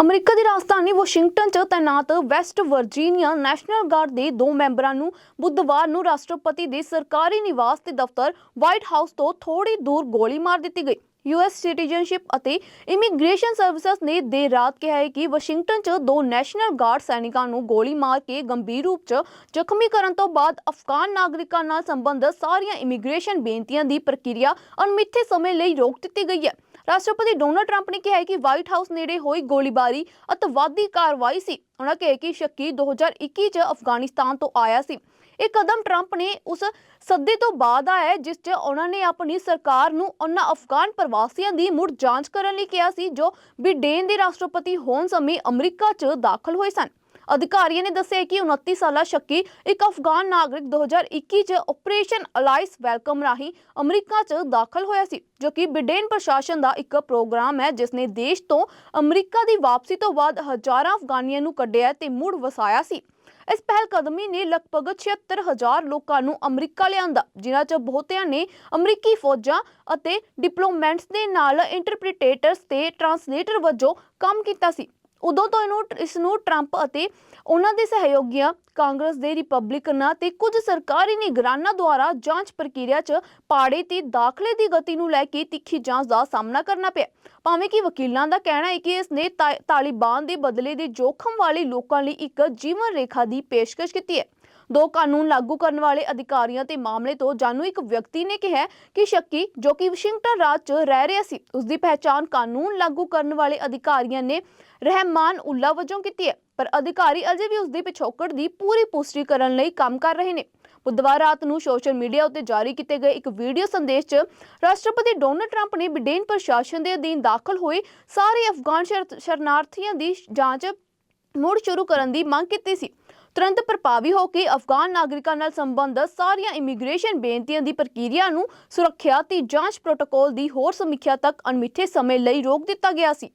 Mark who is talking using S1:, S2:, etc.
S1: America ਦੀ ਰਾਜਧਾਨੀ Washington 'ਚ ਤਾਇਨਾਤ West Virginia national guard ਦੇ ਦੋ ਮੈਂਬਰਾਂ ਨੂੰ ਬੁੱਧਵਾਰ ਨੂੰ ਰਾਸ਼ਟਰਪਤੀ ਦੇ ਸਰਕਾਰੀ ਨਿਵਾਸ ਤੇ ਦਫ਼ਤਰ ਵਾਈਟ ਹਾਊਸ ਤੋਂ ਥੋੜੀ ਦੂਰ ਗੋਲੀ ਮਾਰ ਦਿੱਤੀ ਗਈ। ਯੂਐਸ ਸਿਟੀਜ਼ਨਸ਼ਿਪ ਅਤੇ ਇਮੀਗ੍ਰੇਸ਼ਨ ਸਰਵਿਸਿਜ਼ ਨੇ ਦੇਰ ਰਾਤ ਕਿਹਾ ਹੈ ਕਿ ਵਾਸ਼ਿੰਗਟਨ 'ਚ ਦੋ ਨੈਸ਼ਨਲ ਗਾਰਡ ਸੈਨਿਕਾਂ ਨੂੰ ਗੋਲੀ ਮਾਰ ਕੇ ਗੰਭੀਰ ਰੂਪ 'ਚ ਜ਼ਖਮੀ ਕਰਨ ਤੋਂ ਬਾਅਦ ਅਫਗਾਨ ਨਾਗਰਿਕਾਂ ਨਾਲ ਸੰਬੰਧਿਤ ਸਾਰੀਆਂ ਇਮੀਗ੍ਰੇਸ਼ਨ ਬੇਨਤੀਆਂ ਦੀ ਪ੍ਰਕਿਰਿਆ ਅਣਮਿੱਥੇ ਸਮੇਂ ਲਈ ਰੋਕ ਦਿੱਤੀ ਗਈ ਹੈ। ਰਾਸ਼ਟਰਪਤੀ ਡੋਨਾਲਡ ਟਰੰਪ ਨੇ ਕਿਹਾ ਹੈ ਕਿ ਵਾਈਟ ਹਾਊਸ ਨੇੜੇ ਹੋਈ ਗੋਲੀਬਾਰੀ, ਅਤਵਾਦੀ ਕਾਰਵਾਈ ਸੀ। ਉਹਨਾਂ ਕਿਹਾ ਕਿ ਸ਼ੱਕੀ 2021 ਚ ਅਫਗਾਨਿਸਤਾਨ ਤੋਂ ਆਇਆ ਸੀ। ਇਹ ਕਦਮ ਟਰੰਪ ਨੇ ਉਸ ਸੱਦੇ ਤੋਂ ਬਾਅਦ ਆਇਆ ਜਿਸ 'ਚ ਉਹਨਾਂ ਨੇ ਆਪਣੀ ਸਰਕਾਰ ਨੂੰ ਉਹਨਾਂ ਅਫਗਾਨ ਪ੍ਰਵਾਸੀਆਂ ਦੀ ਮੁੜ ਜਾਂਚ ਕਰਨ ਲਈ ਕਿਹਾ ਸੀ, ਜੋ ਬ੍ਰਿਟੇਨ ਦੇ ਰਾਸ਼ਟਰਪਤੀ ਹੋਣ ਸਮੇਂ ਅਮਰੀਕਾ 'ਚ ਦਾਖਲ ਹੋਏ ਸਨ। ਅਧਿਕਾਰੀਆਂ ਨੇ ਦੱਸਿਆ ਕਿ 29 ਸਾਲਾ ਸ਼ੱਕੀ ਇੱਕ ਅਫਗਾਨ ਨਾਗਰਿਕ 2021 ਚ ਆਪਰੇਸ਼ਨ ਅਲਾਈਸ ਵੈਲਕਮ ਰਾਹੀਂ ਅਮਰੀਕਾ 'ਚ ਦਾਖਲ ਹੋਇਆ ਸੀ, ਜੋ ਕਿ ਬ੍ਰਿਟੇਨ ਪ੍ਰਸ਼ਾਸਨ ਦਾ ਇੱਕ ਪ੍ਰੋਗਰਾਮ ਹੈ, ਜਿਸ ਨੇ ਦੇਸ਼ ਤੋਂ ਅਮਰੀਕਾ ਦੀ ਵਾਪਸੀ ਤੋਂ ਬਾਅਦ ਹਜ਼ਾਰਾਂ ਅਫਗਾਨੀਆਂ ਨੂੰ ਕੱਢਿਆ ਤੇ ਮੁੜ ਵਸਾਇਆ ਸੀ। ਇਸ ਪਹਿਲ ਕਦਮੀ ਨੇ ਲਗਭਗ 76000 ਲੋਕਾਂ ਨੂੰ ਅਮਰੀਕਾ ਲਿਆਂਦਾ, ਜਿਨ੍ਹਾਂ 'ਚ ਬਹੁਤਿਆਂ ਨੇ ਅਮਰੀਕੀ ਫੌਜਾਂ ਅਤੇ ਡਿਪਲੋਮੈਟਸ ਦੇ ਨਾਲ ਇੰਟਰਪ੍ਰੀਟੇਟਰਸ ਤੇ ਟ੍ਰਾਂਸਲੇਟਰ ਵਜੋਂ ਕੰਮ ਕੀਤਾ ਸੀ। ਉਦੋਂ ਤੋਂ ਇਹਨੂੰ ਇਸ ਨੂੰ ਟਰੰਪ ਅਤੇ ਉਹਨਾਂ ਦੇ ਸਹਿਯੋਗੀਆਂ ਕਾਂਗਰਸ ਦੇ ਰਿਪਬਲਿਕਨਾਂ ਤੇ ਕੁਝ ਸਰਕਾਰੀ ਨਿਗਰਾਨਾਂ ਦੁਆਰਾ ਜਾਂਚ ਪ੍ਰਕਿਰਿਆ 'ਚ ਪਾੜੇ ਤੇ ਦਾਖਲੇ ਦੀ ਗਤੀ ਨੂੰ ਲੈ ਕੇ ਤਿੱਖੀ ਜਾਂਚ ਦਾ ਸਾਹਮਣਾ ਕਰਨਾ ਪਿਆ। ਭਾਵੇਂ ਕਿ ਵਕੀਲਾਂ ਦਾ ਕਹਿਣਾ ਹੈ ਕਿ ਇਸ ਨੇ ਤਾ- ਤਾਲਿਬਾਨ ਦੇ ਬਦਲੇ ਦੇ ਜੋਖਮ ਵਾਲੇ ਲੋਕਾਂ ਲਈ ਇੱਕ ਜੀਵਨ ਰੇਖਾ ਦੀ ਪੇਸ਼ਕਸ਼ ਕੀਤੀ ਹੈ। ਦੋ ਕਾਨੂੰਨ ਲਾਗੂ ਕਰਨ ਵਾਲੇ ਅਧਿਕਾਰੀਆਂ ਤੇ ਮਾਮਲੇ ਤੋਂ ਜਾਣੂ ਇੱਕ ਵਿਅਕਤੀ ਨੇ ਕਿਹਾ ਕਿ ਸ਼ੱਕੀ, ਜੋ ਕਿ ਵਾਸ਼ਿੰਗਟਨ ਰਾਜ 'ਚ ਰਹਿ ਰਿਹਾ ਸੀ ਉਸ ਦੀ ਪਹਿਚਾਣ ਕਾਨੂੰਨ ਲਾਗੂ ਕਰਨ ਵਾਲੇ ਅਧਿਕਾਰੀਆਂ ਨੇ ਰਹਿਮਾਨ ਉੱਲਾ ਵਜੋਂ ਕੀਤੀ ਹੈ। ਪਰ ਅਧਿਕਾਰੀ ਅਜੇ ਵੀ ਉਸ ਦੀ ਪਿਛੋਕੜ ਦੀ ਪੂਰੀ ਪੁਸ਼ਟੀ ਕਰਨ ਲਈ ਕੰਮ ਕਰ ਰਹੇ ਨੇ। ਬੁੱਧਵਾਰ ਰਾਤ ਨੂੰ ਸੋਸ਼ਲ ਮੀਡੀਆ ਉੱਤੇ ਜਾਰੀ ਕੀਤੇ ਗਏ ਇੱਕ ਵੀਡੀਓ ਸੰਦੇਸ਼ 'ਚ ਰਾਸ਼ਟਰਪਤੀ ਡੋਨਲਡ ਟਰੰਪ ਨੇ ਬ੍ਰਿਟੇਨ ਪ੍ਰਸ਼ਾਸਨ ਦੇ ਅਧੀਨ ਦਾਖਲ ਹੋਏ ਸਾਰੇ ਅਫਗਾਨ ਸ਼ਰ- ਸ਼ਰਨਾਰਥੀਆਂ ਦੀ ਜਾਂਚ ਮੁੜ ਸ਼ੁਰੂ ਕਰਨ ਦੀ ਮੰਗ ਕੀਤੀ ਸੀ। ਤੁਰੰਤ ਪ੍ਰਭਾਵੀ ਹੋ ਕੇ ਅਫਗਾਨ ਨਾਗਰਿਕਾਂ ਨਾਲ ਸੰਬੰਧਿਤ ਸਾਰੀਆਂ ਇਮੀਗ੍ਰੇਸ਼ਨ ਬੇਨਤੀਆਂ ਦੀ ਪ੍ਰਕਿਰਿਆ ਨੂੰ ਸੁਰੱਖਿਆ ਤੇ ਜਾਂਚ ਪ੍ਰੋਟੋਕੋਲ ਦੀ ਹੋਰ ਸਮੀਖਿਆ ਤੱਕ ਅਣਮਿੱਥੇ ਸਮੇਂ ਲਈ ਰੋਕ ਦਿੱਤਾ ਗਿਆ ਸੀ।